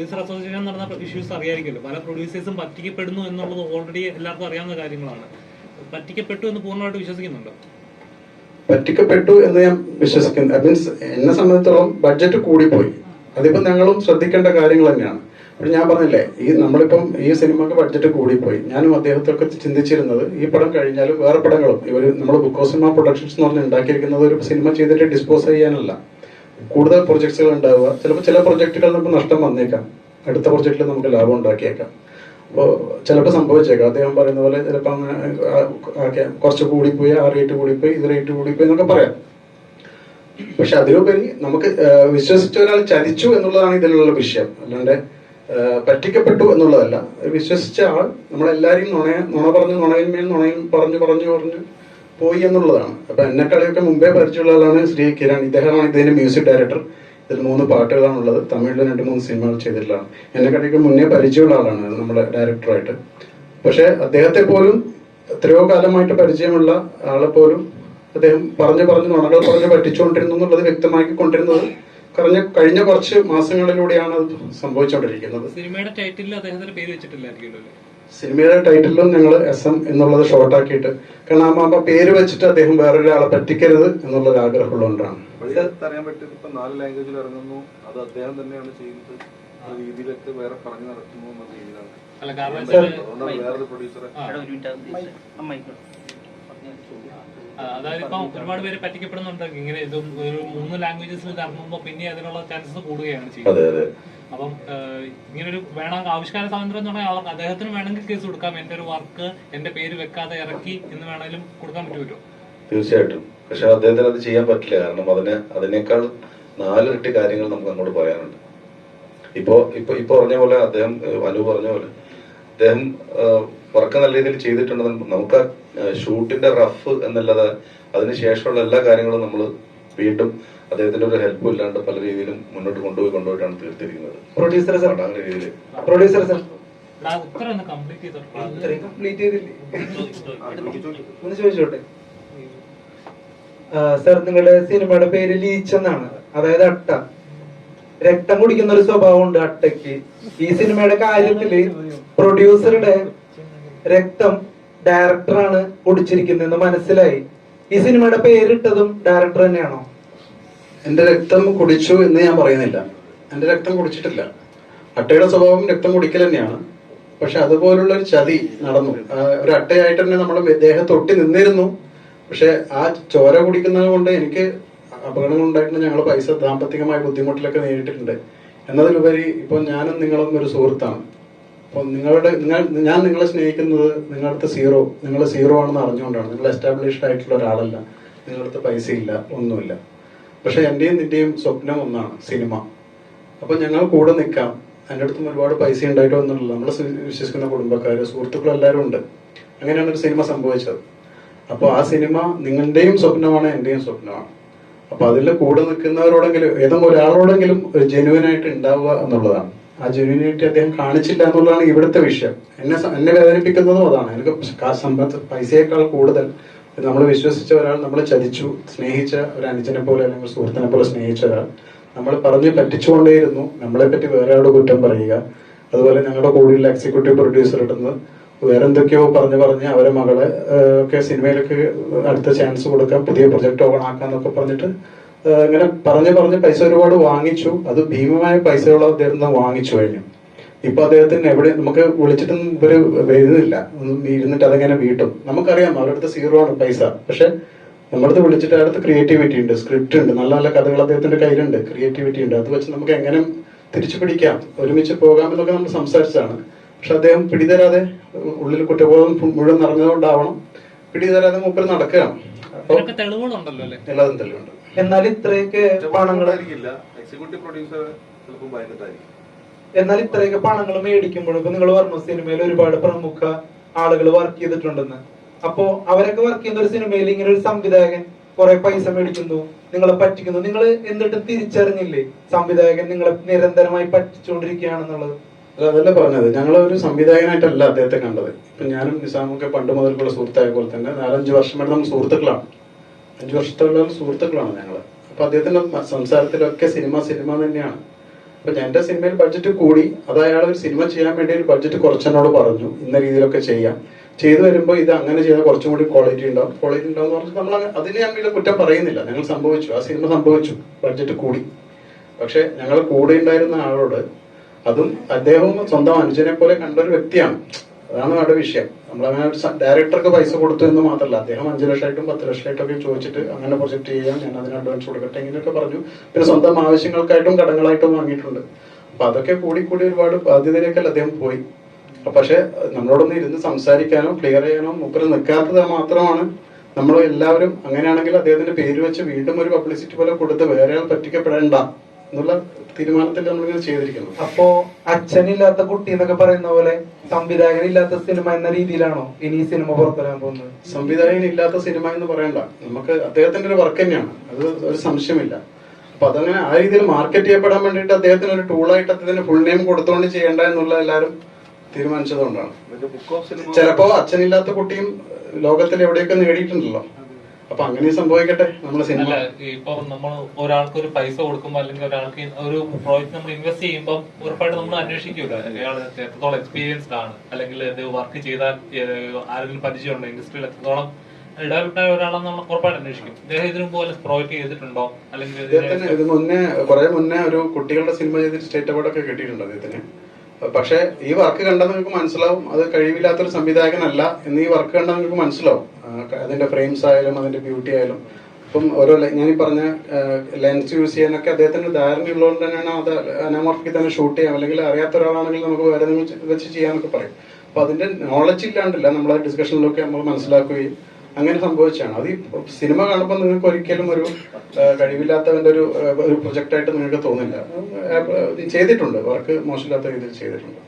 Producer association നടന്ന issues അറിയാമായിരിക്കുമല്ലോ പല പ്രൊഡ്യൂസേഴ്സും പറ്റിക്കപ്പെടുന്നു എന്നുള്ളത് ഓൾറെഡി എല്ലാവർക്കും അറിയാവുന്ന കാര്യങ്ങളാണ്. പറ്റിക്കപ്പെട്ടു എന്ന് പൂർണമായിട്ട് വിശ്വസിക്കുന്നുണ്ടോ? പറ്റിക്കപ്പെട്ടു എന്ന് ഞാൻ വിശ്വസിക്കുന്നു. മീൻസ് എന്നെ സംബന്ധിച്ചിടത്തോളം ബഡ്ജറ്റ് കൂടിപ്പോയി. അതിപ്പോ ഞങ്ങളും ശ്രദ്ധിക്കേണ്ട കാര്യങ്ങൾ തന്നെയാണ്. അപ്പോൾ ഞാൻ പറഞ്ഞില്ലേ ഈ നമ്മളിപ്പം ഈ സിനിമക്ക് ബഡ്ജറ്റ് കൂടിപ്പോയി. ഞാനും അദ്ദേഹത്തൊക്കെ ചിന്തിച്ചിരുന്നത് ഈ പടം കഴിഞ്ഞാലും വേറെ പടങ്ങളും ഇവർ നമ്മൾ ബുക്കോ സിനിമ പ്രൊഡക്ഷൻസ് എന്ന് പറഞ്ഞ് ഉണ്ടാക്കിയിരിക്കുന്നത് ഒരു സിനിമ ചെയ്തിട്ട് ഡിസ്പോസ് ചെയ്യാനല്ല. കൂടുതൽ പ്രൊജക്ട്സുകൾ ഉണ്ടാവുക. ചിലപ്പോൾ ചില പ്രൊജക്റ്റുകൾ നമുക്ക് നഷ്ടം വന്നേക്കാം. അടുത്ത പ്രൊജക്റ്റിൽ നമുക്ക് ലാഭം ഉണ്ടാക്കിയേക്കാം. അപ്പോൾ ചിലപ്പോൾ സംഭവിച്ചേക്കാം. അദ്ദേഹം പറയുന്ന പോലെ ചിലപ്പോൾ അങ്ങനെ കുറച്ച് കൂടിപ്പോയി ആ റേറ്റ് കൂടിപ്പോയി ഇത് റേറ്റ് കൂടിപ്പോയി എന്നൊക്കെ പറയാം. പക്ഷെ അതിലുപരി നമുക്ക് വിശ്വസിച്ച ഒരാൾ ചതിച്ചു എന്നുള്ളതാണ് ഇതിലുള്ള വിഷയം. അല്ലാണ്ട് പറ്റിക്കപ്പെട്ടു എന്നുള്ളതല്ല. വിശ്വസിച്ച ആൾ നമ്മളെല്ലാരെയും നുണയ നുണ പറഞ്ഞ് നുണയിന്മേൽ നുണയും പറഞ്ഞു പറഞ്ഞു പറഞ്ഞു പോയി എന്നുള്ളതാണ്. അപ്പൊ എന്നെക്കളിയൊക്കെ മുമ്പേ പരിചയമുള്ള ആളാണ് ശ്രീ കിരൺ. ഇദ്ദേഹമാണ് ഇതിന്റെ മ്യൂസിക് ഡയറക്ടർ. ഇതിൽ മൂന്ന് പാട്ടുകളാണ് ഉള്ളത് തമിഴിൽ രണ്ട് മൂന്ന് സിനിമകൾ ചെയ്തിട്ടുള്ളതാണ്. എന്നെക്കളിയൊക്കെ മുന്നേ പരിചയമുള്ള ആളാണ് നമ്മുടെ ഡയറക്ടറായിട്ട്. പക്ഷെ അദ്ദേഹത്തെ പോലും എത്രയോ കാലമായിട്ട് പരിചയമുള്ള ആളെ പോലും അദ്ദേഹം പറഞ്ഞു പറഞ്ഞു നുണകൾ പറഞ്ഞ് പറ്റിച്ചുകൊണ്ടിരുന്നു എന്നുള്ളത് വ്യക്തമാക്കി കൊണ്ടിരുന്നത് കഴിഞ്ഞ കഴിഞ്ഞ കുറച്ച് മാസങ്ങളിലൂടെയാണ് അത് സംഭവിച്ചുകൊണ്ടിരിക്കുന്നത്. സിനിമയുടെ ടൈറ്റിലിൽ അദ്ദേഹത്തിന്റെ പേര് വെച്ചിട്ടില്ലായിരിക്കുമല്ലോ സിനിമയുടെ ടൈറ്റിലും ഞങ്ങൾ എസ് എം എന്നുള്ളത് ഷോർട്ടാക്കിയിട്ട് കാരണം ആ മാമ്പ പേര് വെച്ചിട്ട് അദ്ദേഹം വേറൊരാളെ പറ്റിക്കരുത് എന്നുള്ള ഒരു ആഗ്രഹമുള്ളതുകൊണ്ടാണ് അറിയാൻ പറ്റും ഇപ്പൊ നാല് ലാംഗ്വേജിൽ ഇറങ്ങുന്നു. അത് അദ്ദേഹം തന്നെയാണ് ചെയ്യുന്നത്. ആ രീതിയിലൊക്കെ വേറെ പറഞ്ഞു എന്ന രീതിയിലാണ്. അതുകൊണ്ടാണ് വേറൊരു പ്രൊഡ്യൂസറെ ആ, എടാ, ഒരു മിനിറ്റ് അത് അമ്മായിക്കോട്ടെ. ആ, അതായത് ഇപ്പം ഒരുപാട് പേര് പറ്റിക്കപ്പെടുന്നുണ്ട് ഇങ്ങനെ ഇത് ഒരു മൂന്ന് ലാംഗ്വേജസിൽ ഇറങ്ങുമ്പോ ഇറങ്ങുമ്പോൾ പിന്നെ അതിനുള്ള ചാൻസസ് കൂടുകയാണ് ചെയ്യുന്നത്. അപ്പം ഇങ്ങനൊരു വേണം ആവിഷ്കാര സ്വാതന്ത്ര്യം എന്ന് പറഞ്ഞാൽ അദ്ദേഹത്തിന് വേണമെങ്കിൽ കേസ് കൊടുക്കാം. എന്റെ ഒരു വർക്ക് എന്റെ പേര് വെക്കാതെ ഇറക്കി എന്ന് വേണമെങ്കിലും കൊടുക്കാൻ പറ്റുമല്ലോ. തീർച്ചയായിട്ടും. പക്ഷെ അദ്ദേഹത്തിന് അത് ചെയ്യാൻ പറ്റില്ല. കാരണം അതിന് അതിനേക്കാൾ നാലിരട്ടി കാര്യങ്ങൾ നമുക്ക് അങ്ങോട്ട് പറയാനുണ്ട്. ഇപ്പോ ഇപ്പൊ ഇപ്പൊ പറഞ്ഞ പോലെ അദ്ദേഹം അനു പറഞ്ഞ പോലെ അദ്ദേഹം വർക്ക് നല്ല രീതിയിൽ ചെയ്തിട്ടുണ്ടെന്ന് നമുക്ക് ഷൂട്ടിന്റെ റഫ് എന്നല്ലാതെ അതിനുശേഷമുള്ള എല്ലാ കാര്യങ്ങളും നമ്മൾ വീണ്ടും അദ്ദേഹത്തിന്റെ ഒരു ഹെൽപ്പ് ഇല്ലാണ്ട് പല രീതിയിലും മുന്നോട്ട് കൊണ്ടുപോയി കൊണ്ടുപോയിട്ടാണ് തീർത്തിരിക്കുന്നത്. പ്രൊഡ്യൂസർ സർ അങ്ങനെ രീതിയിൽ പ്രൊഡ്യൂസർ സർ കംപ്ലീറ്റ് ചെയ്തില്ലേ? ഒന്ന് ചോദിച്ചോട്ടെ? സർ നിങ്ങളുടെ സിനിമയുടെ പേര് ലീച്ച് എന്നാണ്. അതായത് അട്ട. രക്തം കുടിക്കുന്ന ഒരു സ്വഭാവം ഉണ്ട് അട്ടയ്ക്ക്. ഈ സിനിമയുടെ കാര്യത്തിൽ പ്രൊഡ്യൂസറുടെ രക്തം ഡയറക്ടറാണ് കുടിച്ചിരിക്കുന്നതെന്ന് മനസ്സിലായി. ഈ സിനിമയുടെ പേരിട്ടതും ഡയറക്ടർ തന്നെയാണോ? എന്റെ രക്തം കുടിച്ചു എന്ന് ഞാൻ പറയുന്നില്ല. എന്റെ രക്തം കുടിച്ചിട്ടില്ല. അട്ടയുടെ സ്വഭാവം രക്തം കുടിക്കൽ തന്നെയാണ്. പക്ഷെ അതുപോലുള്ള ഒരു ചതി നടന്നു. ഒരു അട്ടയായിട്ട് തന്നെ നമ്മൾ ദേഹത്ത് ഒട്ടി നിന്നിരുന്നു. പക്ഷെ ആ ചോര കുടിക്കുന്നത് കൊണ്ട് എനിക്ക് അപകടങ്ങൾ ഉണ്ടായിട്ടുണ്ട്. ഞങ്ങൾ പൈസ സാമ്പത്തികമായ ബുദ്ധിമുട്ടിലൊക്കെ നേരിട്ടിട്ടുണ്ട്. എന്നതിലുപരി ഇപ്പൊ ഞാനും നിങ്ങളും ഒരു സുഹൃത്താണ്. അപ്പം നിങ്ങളുടെ നിങ്ങൾ ഞാൻ നിങ്ങളെ സ്നേഹിക്കുന്നത് നിങ്ങളടുത്ത് സീറോ നിങ്ങൾ സീറോ ആണെന്ന് അറിഞ്ഞുകൊണ്ടാണ്. നിങ്ങൾ എസ്റ്റാബ്ലിഷ്ഡ് ആയിട്ടുള്ള ഒരാളല്ല. നിങ്ങളടുത്ത് പൈസ ഇല്ല ഒന്നുമില്ല. പക്ഷെ എന്റെയും നിന്റെയും സ്വപ്നം ഒന്നാണ് സിനിമ. അപ്പൊ ഞങ്ങൾ കൂടെ നിൽക്കാം. എന്റെ അടുത്തും ഒരുപാട് പൈസ ഉണ്ടായിട്ടോ വന്നിട്ടില്ല നമ്മൾ വിശ്വസിക്കുന്ന കുടുംബക്കാര് സുഹൃത്തുക്കൾ എല്ലാവരും ഉണ്ട്. അങ്ങനെയാണ് ഒരു സിനിമ സംഭവിച്ചത്. അപ്പോൾ ആ സിനിമ നിങ്ങളുടെയും സ്വപ്നമാണ് എന്റെയും സ്വപ്നമാണ്. അപ്പോൾ അതിൽ കൂടെ നിൽക്കുന്നവരോടെങ്കിലും ഏതെങ്കിലും ഒരാളോടെങ്കിലും ഒരു ജെനുവൻ ആയിട്ട് ഉണ്ടാവുക എന്നുള്ളതാണ്. ആ ജെന്യൂനിറ്റി അദ്ദേഹം കാണിച്ചില്ല എന്നുള്ളതാണ് ഇവിടുത്തെ വിഷയം. എന്നെ എന്നെ വേദനിപ്പിക്കുന്നതും അതാണ്. എനിക്ക് സമ്പത്ത് പൈസയേക്കാൾ കൂടുതൽ. നമ്മൾ വിശ്വസിച്ച ഒരാൾ നമ്മളെ ചതിച്ചു സ്നേഹിച്ച ഒരു അനുജനെ പോലെ അല്ലെങ്കിൽ സുഹൃത്തിനെ പോലെ സ്നേഹിച്ച ഒരാൾ. നമ്മൾ പറഞ്ഞ് പറ്റിച്ചുകൊണ്ടേയിരുന്നു. നമ്മളെ പറ്റി വേറെ ആളുടെ കുറ്റം പറയുക. അതുപോലെ ഞങ്ങളുടെ കൂടെയുള്ള എക്സിക്യൂട്ടീവ് പ്രൊഡ്യൂസർ ഇടുന്ന് വേറെ എന്തൊക്കെയോ പറഞ്ഞ് പറഞ്ഞ് അവരെ മകളെ ഒക്കെ സിനിമയിലേക്ക് അടുത്ത ചാൻസ് കൊടുക്കാം പുതിയ പ്രൊജക്ട് ഓൺ ആക്കാന്നൊക്കെ പറഞ്ഞിട്ട് ഇങ്ങനെ പറഞ്ഞ് പറഞ്ഞ് പൈസ ഒരുപാട് വാങ്ങിച്ചു. അത് ഭീമമായ പൈസകൾ അദ്ദേഹം വാങ്ങിച്ചു കഴിഞ്ഞു. ഇപ്പൊ അദ്ദേഹത്തിന് എവിടെ നമുക്ക് വിളിച്ചിട്ടൊന്നും ഇവർ വരുന്നില്ല. ഇരുന്നിട്ട് അതെങ്ങനെ വീട്ടും? നമുക്കറിയാം അവരുടെ അടുത്ത് സീറോ ആണ് പൈസ. പക്ഷെ നമ്മളടുത്ത് വിളിച്ചിട്ട് അടുത്ത് ക്രിയേറ്റിവിറ്റി ഉണ്ട് സ്ക്രിപ്റ്റ് ഉണ്ട് നല്ല നല്ല കഥകൾ അദ്ദേഹത്തിന്റെ കയ്യിലുണ്ട്. ക്രിയേറ്റിവിറ്റി ഉണ്ട്. അത് വെച്ച് നമുക്ക് എങ്ങനെ തിരിച്ചു പിടിക്കാം ഒരുമിച്ച് പോകാം എന്നൊക്കെ നമ്മൾ സംസാരിച്ചതാണ്. പക്ഷെ അദ്ദേഹം പിടിതരാതെ ഉള്ളിൽ കുറ്റബോധം മുഴുവൻ നിറഞ്ഞതുകൊണ്ടാവണം. പിടിതരാതെ മൂപ്പര് നടക്കുകയാണ്. അപ്പൊ ഇതിനൊക്കെ തെളിവുകളുണ്ടല്ലോ അല്ലേ? എല്ലാതും തെളിവുണ്ട്. എന്നാൽ ഇത്രയൊക്കെ പണങ്ങൾ എക്സിക്യൂട്ടീവ് പ്രൊഡ്യൂസർ എന്നാൽ ഇത്രയൊക്കെ പണങ്ങൾ മേടിക്കുമ്പോൾ ഇപ്പൊ നിങ്ങൾ പറഞ്ഞു സിനിമയിൽ ഒരുപാട് പ്രമുഖ ആളുകൾ വർക്ക് ചെയ്തിട്ടുണ്ടെന്ന്. അപ്പോ അവരൊക്കെ വർക്ക് ചെയ്യുന്ന ഒരു സിനിമയിൽ ഇങ്ങനെ ഒരു സംവിധായകൻ കുറെ പൈസ മേടിക്കുന്നു നിങ്ങളെ പറ്റിക്കുന്നു. നിങ്ങൾ എന്നിട്ടും തിരിച്ചറിഞ്ഞില്ലേ സംവിധായകൻ നിങ്ങളെ നിരന്തരമായി പറ്റിച്ചുകൊണ്ടിരിക്കുകയാണെന്നുള്ളത്? അതല്ല പറഞ്ഞത്. ഞങ്ങൾ ഒരു സംവിധായകനായിട്ടല്ല അദ്ദേഹത്തെ കണ്ടത്. ഇപ്പൊ ഞാനും നിസാമൊക്കെ പണ്ട് മുതൽക്കുള്ള സുഹൃത്തായ പോലെ തന്നെ നാലഞ്ച് വരെ നമ്മൾ സുഹൃത്തുക്കളാണ്. അഞ്ചു വർഷത്തോളം സുഹൃത്തുക്കളാണ് ഞങ്ങൾ അപ്പൊ അദ്ദേഹത്തിന്റെ സംസാരത്തിലൊക്കെ സിനിമ സിനിമ തന്നെയാണ്. അപ്പൊ എന്റെ സിനിമയിൽ ബഡ്ജറ്റ് കൂടി. അത് അയാൾ ഒരു സിനിമ ചെയ്യാൻ വേണ്ടി ഒരു ബഡ്ജറ്റ് കുറച്ചെന്നോട് പറഞ്ഞു. ഇന്ന രീതിയിലൊക്കെ ചെയ്യാം. ചെയ്തു വരുമ്പോൾ ഇത് അങ്ങനെ ചെയ്താൽ കുറച്ചും കൂടി ക്വാളിറ്റി ഉണ്ടാവും. ക്വാളിറ്റി ഉണ്ടാവും എന്ന് നമ്മൾ അതിന് വീട് കുറ്റം പറയുന്നില്ല. ഞങ്ങൾ സംഭവിച്ചു. ആ സിനിമ സംഭവിച്ചു. ബഡ്ജറ്റ് കൂടി. പക്ഷെ ഞങ്ങൾ കൂടെ ഉണ്ടായിരുന്ന ആളോട് അതും അദ്ദേഹവും സ്വന്തം അനുജനെ പോലെ കണ്ട ഒരു വ്യക്തിയാണ്. അതാണ് നമ്മുടെ വിഷയം. നമ്മളങ്ങനെ ഡയറക്ടർക്ക് പൈസ കൊടുത്തു എന്ന് മാത്രമല്ല അദ്ദേഹം അഞ്ചു ലക്ഷമായിട്ടും പത്ത് ലക്ഷമായിട്ടൊക്കെ ചോദിച്ചിട്ട് അങ്ങനെ പ്രൊജക്ട് ചെയ്യാം. ഞാൻ അതിന് അഡ്വാൻസ് കൊടുക്കട്ടെ ഇങ്ങനെയൊക്കെ പറഞ്ഞു. പിന്നെ സ്വന്തം ആവശ്യങ്ങൾക്കായിട്ടും കടങ്ങളായിട്ടും വാങ്ങിയിട്ടുണ്ട്. അപ്പൊ അതൊക്കെ കൂടി കൂടി ഒരുപാട് ബാധ്യതയിലേക്കല്ല അദ്ദേഹം പോയി. പക്ഷെ നമ്മളോടൊന്ന് ഇരുന്ന് സംസാരിക്കാനോ ക്ലിയർ ചെയ്യാനോ മുപ്പിൽ നിൽക്കാത്തത് മാത്രമാണ് നമ്മൾ എല്ലാവരും അങ്ങനെയാണെങ്കിൽ അദ്ദേഹത്തിന്റെ പേര് വെച്ച് വീണ്ടും ഒരു പബ്ലിസിറ്റി പോലെ കൊടുത്ത് വേറെ പറ്റിക്കപ്പെടേണ്ട എന്നുള്ള തീരുമാനത്തിൽ നമ്മളിങ്ങനെ ചെയ്തിരിക്കുന്നു. അപ്പോ അച്ഛനില്ലാത്ത കുട്ടി എന്നൊക്കെ പറയുന്ന പോലെ സംവിധായകൻ ഇല്ലാത്ത സിനിമ എന്ന രീതിയിലാണോ ഇനി ഈ സിനിമ പുറത്തുവരാൻ പോകുന്നത്? സംവിധായകൻ ഇല്ലാത്ത സിനിമ എന്ന് പറയണ്ട. നമുക്ക് അദ്ദേഹത്തിന്റെ ഒരു വർക്ക് തന്നെയാണ്. അത് ഒരു സംശയമില്ല. അപ്പൊ അതങ്ങനെ ആ രീതിയിൽ മാർക്കറ്റ് ചെയ്യപ്പെടാൻ വേണ്ടിയിട്ട് അദ്ദേഹത്തിന് ഒരു ടൂളായിട്ട് അദ്ദേഹത്തിന് ഫുൾ നെയിം കൊടുത്തുകൊണ്ട് ചെയ്യേണ്ട എന്നുള്ള എല്ലാവരും തീരുമാനിച്ചതുകൊണ്ടാണ്. ഇതിന്റെ ബുക്ക് ഓഫ് സിനിമ ചിലപ്പോ അച്ഛനില്ലാത്ത കുട്ടിയും ലോകത്തിൽ എവിടെയൊക്കെ നേടിയിട്ടുണ്ടല്ലോ. അപ്പൊ അങ്ങനെ സംഭവിക്കട്ടെ നമ്മുടെ സിനിമ. ഇപ്പൊ നമ്മൾ ഒരാൾക്ക് ഒരു പൈസ കൊടുക്കുമ്പോൾ അല്ലെങ്കിൽ ഒരാൾക്ക് ഒരു പ്രോജക്ട് നമ്മൾ ഇൻവെസ്റ്റ് ചെയ്യുമ്പോൾ ഉറപ്പായിട്ട് നമ്മൾ അന്വേഷിക്കൂല അയാൾ എത്രത്തോളം എക്സ്പീരിയൻസ്ഡ് ആണ്. അല്ലെങ്കിൽ വർക്ക് ചെയ്താൽ ആരെങ്കിലും പരിചയമുണ്ടോ? ഇൻഡസ്ട്രിയിൽ എത്രത്തോളം ഡെവലപ്ഡ് ആയ ഒരാളെന്ന് നമ്മൾ ഉറപ്പായിട്ട് അന്വേഷിക്കും. ഇദ്ദേഹം ഇതിനു പോലെ പ്രോജക്റ്റ് ചെയ്തിട്ടുണ്ടോ? അല്ലെങ്കിൽ മുന്നേ കുറെ മുന്നേ ഒരു കുട്ടികളുടെ സിനിമ ചെയ്തിട്ട് സ്റ്റേറ്റ് അവാർഡൊക്കെ കിട്ടിയിട്ടുണ്ട് അദ്ദേഹത്തിന്. പക്ഷെ ഈ വർക്ക് കണ്ടാൽ നിങ്ങൾക്ക് മനസ്സിലാവും. അത് കഴിവില്ലാത്തൊരു സംവിധായകനല്ല എന്ന് ഈ വർക്ക് കണ്ടാൽ നിങ്ങൾക്ക് മനസ്സിലാവും. അതിന്റെ ഫ്രെയിംസ് ആയാലും അതിന്റെ ബ്യൂട്ടി ആയാലും. ഇപ്പം ഓരോ ഞാൻ ഈ പറഞ്ഞ ലെൻസ് യൂസ് ചെയ്യാനൊക്കെ അദ്ദേഹത്തിന് ധാരണയുള്ളതുകൊണ്ട് തന്നെയാണ് അത് അനാമോർഫിക്ക് തന്നെ ഷൂട്ട് ചെയ്യാം. അല്ലെങ്കിൽ അറിയാത്ത ഒരാളാണെങ്കിൽ നമുക്ക് വേറെ വെച്ച് ചെയ്യാനൊക്കെ പറയും. അപ്പൊ അതിന്റെ നോളജ് ഇല്ലാണ്ടല്ല. നമ്മൾ ഡിസ്കഷനിലൊക്കെ നമ്മൾ മനസ്സിലാക്കുകയും അങ്ങനെ സംഭവിച്ചാണ്. അത് ഈ സിനിമ കാണുമ്പോൾ നിങ്ങൾക്ക് ഒരിക്കലും ഒരു കഴിവില്ലാത്തവന്റെ ഒരു ഒരു പ്രൊജക്റ്റ് ആയിട്ട് നിങ്ങൾക്ക് തോന്നില്ല. ചെയ്തിട്ടുണ്ട്. വർക്ക് മോശമില്ലാത്ത രീതിയിൽ ചെയ്തിട്ടുണ്ട്.